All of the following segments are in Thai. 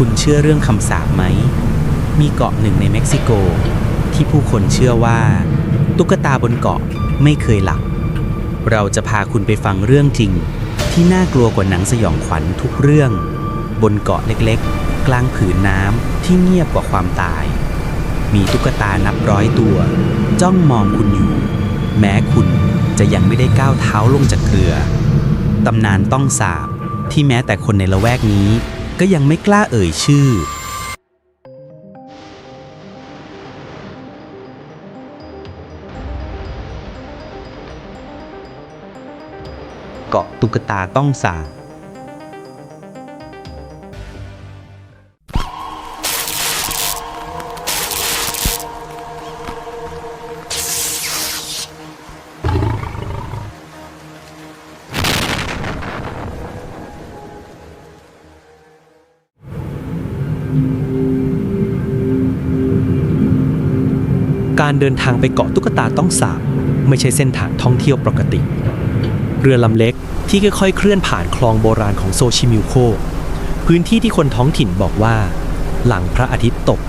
คุณเชื่อเรื่องคำสาปไหม มีเกาะหนึ่งในเม็กซิโก ที่ผู้คนเชื่อว่า ตุ๊กตาบนเกาะไม่เคยหลับ เราจะพาคุณไปฟังเรื่องจริง ที่น่ากลัวกว่าหนังสยองขวัญทุกเรื่อง บนเกาะเล็กๆ กลางผืนน้ำที่เงียบกว่าความตาย มีตุ๊กตานับร้อยตัว จ้องมองคุณอยู่ แม้คุณจะยังไม่ได้ก้าวเท้าลงจากเรือ ตำนานต้องสาบที่แม้แต่คนในละแวกนี้ ก็ยังไม่กล้าเอ่ยชื่อ เกาะตุ๊กตาต้องสา การเดินทางไปเกาะตุ๊กตาต้องสาบไม่ใช่เส้นทางท่องเที่ยวปกติ เรือลำเล็กที่ค่อยๆเคลื่อนผ่านคลองโบราณของโซชิมิวโค พื้นที่ที่คนท้องถิ่นบอกว่า หลังพระอาทิตย์ตก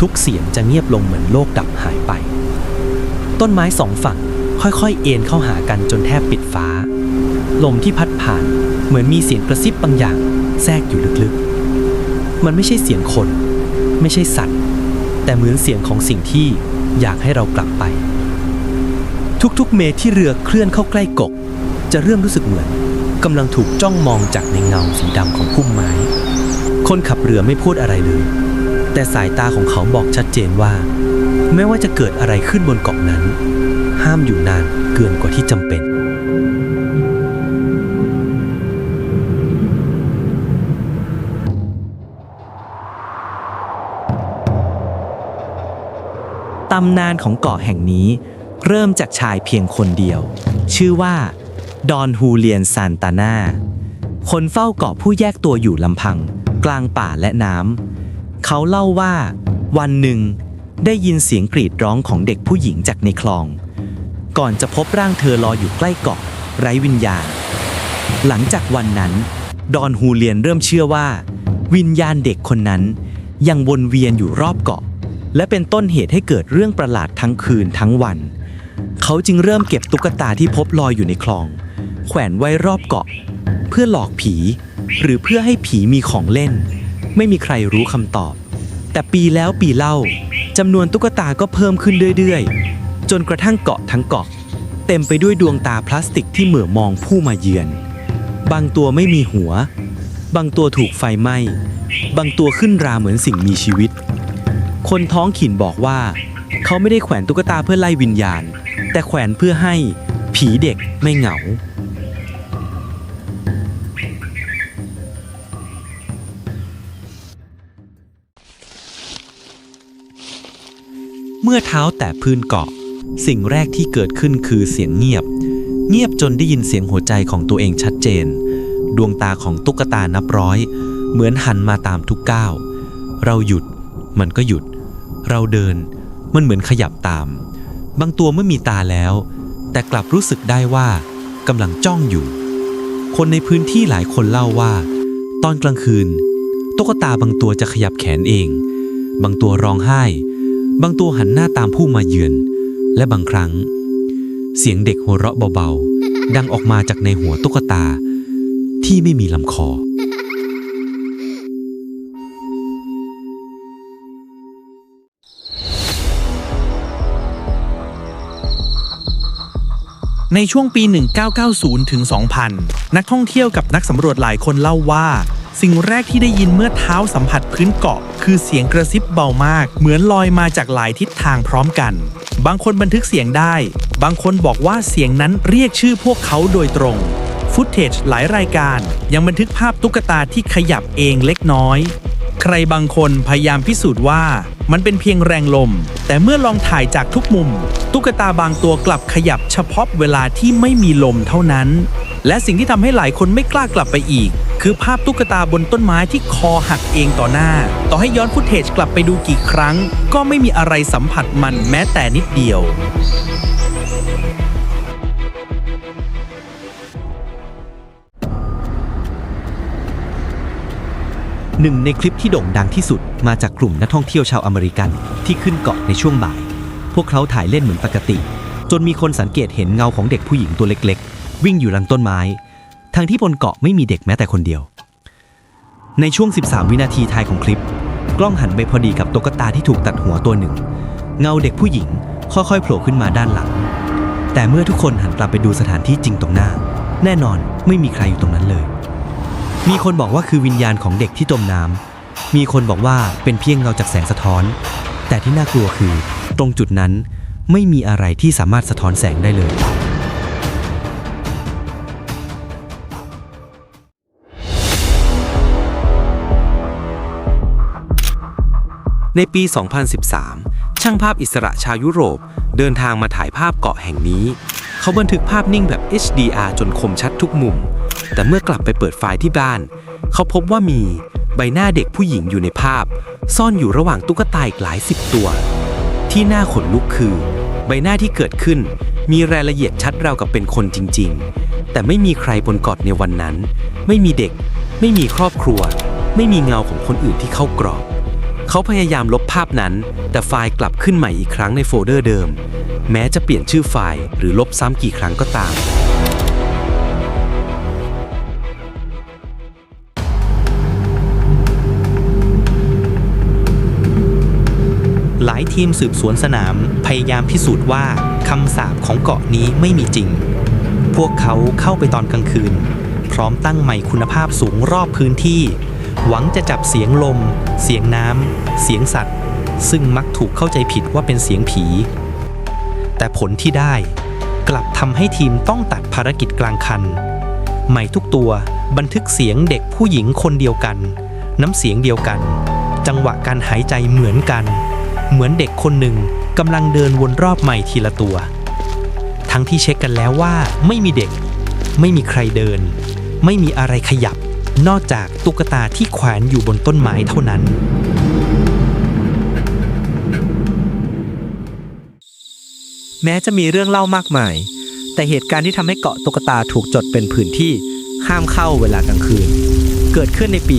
ทุกเสียงจะเงียบลงเหมือนโลกดับหายไป ต้นไม้สองฝั่งค่อยๆ เอ็นเข้าหากันจนแทบปิดฟ้า ลมที่พัดผ่านเหมือนมีเสียงกระซิบบางอย่างแทรกอยู่ลึกๆ มันไม่ใช่เสียงคน ไม่ใช่สัตว์ แต่เหมือนเสียงของสิ่งที่ อยากให้เรากลับไป ทุกๆ เมตรที่เรือเคลื่อนเข้าใกล้กก จะเริ่มรู้สึกเหมือนกำลังถูกจ้องมองจากในเงาสีดำของพุ่มไม้ คนขับเรือไม่พูดอะไรเลย แต่สายตาของเขาบอกชัดเจนว่า ไม่ว่าจะเกิดอะไรขึ้นบนเกาะนั้น ห้ามอยู่นานเกินกว่าที่จำเป็นำนานของเกาะแห่งนี้เริ่มจากชายเพียงคนเดียว ชื่อว่าดอนฮูเลียนซานตานาคนเฝ้าเกาะผู้แยกตัวอยู่ลำพัง กลางป่าและน้ำเขาเล่าว่า วันหนึ่งได้ยินเสียงกรีดร้องของเด็กผู้หญิงจากในคลอง ก่อนจะพบร่างเธอลอยอยู่ใกล้เกาะ ไร้วิญญาณ หลังจากวันนั้น ดอนฮูเลียนเริ่มเชื่อว่า วิญญาณเด็กคนนั้นยังวนเวียนอยู่รอบเกาะ และเป็นต้นเหตุให้เกิดเรื่องประหลาดทั้งคืนทั้งวัน เขาจึงเริ่มเก็บตุ๊กตาที่พบลอยอยู่ในคลอง แขวนไว้รอบเกาะ เพื่อหลอกผี หรือเพื่อให้ผีมีของเล่น ไม่มีใครรู้คำตอบ แต่ปีแล้วปีเล่าจำนวนตุ๊กตาก็เพิ่มขึ้นเรื่อยๆ จนกระทั่งเกาะทั้งเกาะ เต็มไปด้วยดวงตาพลาสติกที่เหม่อมองผู้มาเยือน บางตัวไม่มีหัว บางตัวถูกไฟไหม้ บางตัวขึ้นราเหมือนสิ่งมีชีวิต คนท้องถิ่นบอกว่า เขาไม่ได้แขวนตุ๊กตาเพื่อไล่วิญญาณ แต่แขวนเพื่อให้ผีเด็กไม่เหงา เมื่อเท้าแตะพื้นเกาะ สิ่งแรกที่เกิดขึ้นคือเสียงเงียบ เงียบจนได้ยินเสียงหัวใจของตัวเองชัดเจน ดวงตาของตุ๊กตานับร้อย เหมือนหันมาตามทุกก้าวเราหยุดมันก็หยุด เราเดินมันเหมือนขยับตาม บางตัวไม่มีตาแล้ว แต่กลับรู้สึกได้ว่ากำลังจ้องอยู่ คนในพื้นที่หลายคนเล่าว่า ตอนกลางคืน ตุ๊กตาบางตัวจะขยับแขนเอง บางตัวร้องไห้ บางตัวหันหน้าตามผู้มาเยือน และบางครั้ง เสียงเด็กหัวเราะเบาๆ ดังออกมาจากในหัวตุ๊กตาที่ไม่มีลำคอ ในช่วงปี 1990 ถึง 2000 นักท่องเที่ยวกับนักสำรวจหลายคนเล่าว่า สิ่งแรกที่ได้ยินเมื่อเท้าสัมผัสพื้นเกาะ คือเสียงกระซิบเบามาก เหมือนลอยมาจากหลายทิศทางพร้อมกัน บางคนบันทึกเสียงได้ บางคนบอกว่าเสียงนั้นเรียกชื่อพวกเขาโดยตรงฟุตเทจหลายรายการ ยังบันทึกภาพตุ๊กตาที่ขยับเองเล็กน้อย ใครบางคนพยายามพิสูจน์ว่า มันเป็นเพียงแรงลม แต่เมื่อลองถ่ายจากทุกมุม ตุ๊กตาบางตัวกลับขยับเฉพาะเวลาที่ไม่มีลมเท่านั้น และสิ่งที่ทำให้หลายคนไม่กล้ากลับไปอีก คือภาพตุ๊กตาบนต้นไม้ที่คอหักเองต่อหน้า ต่อให้ย้อนฟุตเทจกลับไปดูกี่ครั้ง ก็ไม่มีอะไรสัมผัสมันแม้แต่นิดเดียว หนึ่งในคลิปที่โด่งดังที่สุดมาจากกลุ่มนักท่องเที่ยวชาวอเมริกันที่ขึ้นเกาะในช่วงบ่าย พวกเขาถ่ายเล่นเหมือนปกติ จนมีคนสังเกตเห็นเงาของเด็กผู้หญิงตัวเล็ก ๆ วิ่งอยู่หลังต้นไม้ ทั้งที่บนเกาะไม่มีเด็กแม้แต่คนเดียว ในช่วง 13 วินาทีท้ายของคลิป กล้องหันไปพอดีกับตุ๊กตาที่ถูกตัดหัวตัวหนึ่ง เงาเด็กผู้หญิงค่อยๆโผล่ขึ้นมาด้านหลัง แต่เมื่อทุกคนหันกลับไปดูสถานที่จริงตรงหน้า แน่นอนไม่มีใครอยู่ตรงนั้นเลย มีคนบอกว่าคือวิญญาณของเด็กที่จมน้ำ มีคนบอกว่าเป็นเพียงเงาจากแสงสะท้อน แต่ที่น่ากลัวคือ ตรงจุดนั้นไม่มีอะไรที่สามารถสะท้อนแสงได้เลย ในปี 2013 ช่างภาพอิสระชาวยุโรป เดินทางมาถ่ายภาพเกาะแห่งนี้ เขาบันทึกภาพนิ่งแบบ HDR จนคมชัดทุกมุม แต่เมื่อกลับไปเปิดไฟล์ที่บ้าน เขาพบว่ามีใบหน้าเด็กผู้หญิงอยู่ในภาพ ซ่อนอยู่ระหว่างตุ๊กตาอีกหลายสิบตัว ที่น่าขนลุกคือ ใบหน้าที่เกิดขึ้น มีรายละเอียดชัดราวกับเป็นคนจริง ๆ แต่ไม่มีใครบนเกาะในวันนั้น ไม่มีเด็ก ไม่มีครอบครัว ไม่มีเงาของคนอื่นที่เข้ากรอบ เขาพยายามลบภาพนั้น แต่ไฟล์กลับขึ้นใหม่อีกครั้งในโฟลเดอร์เดิม แม้จะเปลี่ยนชื่อไฟล์หรือลบซ้ำกี่ครั้งก็ตาม ทีมสืบสวนสนามพยายามพิสูจน์ว่าคำสาปของเกาะนี้ไม่มีจริง พวกเขาเข้าไปตอนกลางคืน พร้อมตั้งไมค์คุณภาพสูงรอบพื้นที่ หวังจะจับเสียงลม เสียงน้ำ เสียงสัตว์ ซึ่งมักถูกเข้าใจผิดว่าเป็นเสียงผี แต่ผลที่ได้กลับทำให้ทีมต้องตัดภารกิจกลางคันไมค์ทุกตัวบันทึกเสียงเด็กผู้หญิงคนเดียวกัน น้ำเสียงเดียวกัน จังหวะการหายใจเหมือนกัน เหมือนเด็กคนหนึ่งกำลังเดินวนรอบใหม่ทีละตัว ทั้งที่เช็คกันแล้วว่าไม่มีเด็ก ไม่มีใครเดิน ไม่มีอะไรขยับ นอกจากตุ๊กตาที่แขวนอยู่บนต้นไม้เท่านั้น แม้จะมีเรื่องเล่ามากมาย แต่เหตุการณ์ที่ทำให้เกาะตุ๊กตาถูกจดเป็นพื้นที่ห้ามเข้าเวลากลางคืน เกิดขึ้นในปี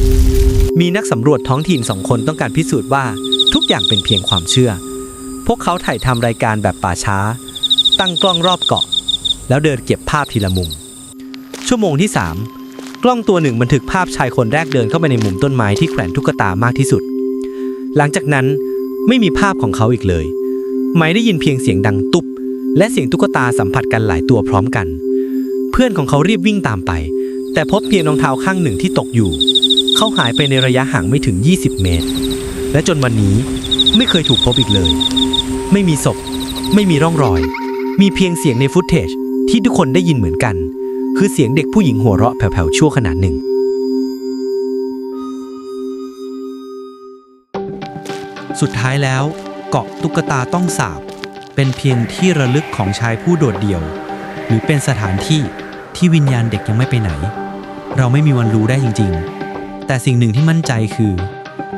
2001 มีนักสำรวจท้องถิ่นสองคนต้องการพิสูจน์ว่า ทุกอย่างเป็นเพียงความเชื่อ พวกเขาถ่ายทำรายการแบบป่าช้า ตั้งกล้องรอบเกาะ แล้วเดินเก็บภาพทีละมุม ชั่วโมงที่ 3 กล้องตัวหนึ่งบันทึกภาพชายคนแรกเดินเข้าไปในมุมต้นไม้ที่แขวนตุ๊กตามากที่สุด หลังจากนั้นไม่มีภาพของเขาอีกเลย ไม่ได้ยินเพียงเสียงดังตุบและเสียงตุ๊กตาสัมผัสกันหลายตัวพร้อมกัน เพื่อนของเขารีบวิ่งตามไป แต่พบเพียงรองเท้าข้างหนึ่งที่ตกอยู่ เขาหายไปในระยะห่างไม่ถึง 20 เมตร และจนวันนี้ไม่เคยถูกพบอีกเลย ไม่มีศพ ไม่มีร่องรอย มีเพียงเสียงในฟุตเทจที่ทุกคนได้ยินเหมือนกัน คือเสียงเด็กผู้หญิงหัวเราะแผ่วๆชั่วขณะหนึ่ง สุดท้ายแล้วเกาะตุ๊กตาต้องสาบ เป็นเพียงที่ระลึกของชายผู้โดดเดี่ยว หรือเป็นสถานที่ที่วิญญาณเด็กยังไม่ไปไหน เราไม่มีวันรู้ได้จริงๆ แต่สิ่งหนึ่งที่มั่นใจคือ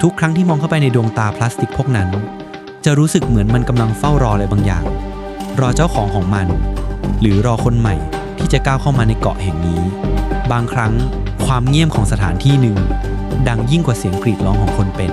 ทุกครั้งที่มองเข้าไปในดวงตาพลาสติกพวกนั้น จะรู้สึกเหมือนมันกำลังเฝ้ารออะไรบางอย่าง รอเจ้าของของมัน หรือรอคนใหม่ที่จะก้าวเข้ามาในเกาะแห่งนี้ บางครั้งความเงียบของสถานที่หนึ่ง ดังยิ่งกว่าเสียงกรีดร้องของคนเป็น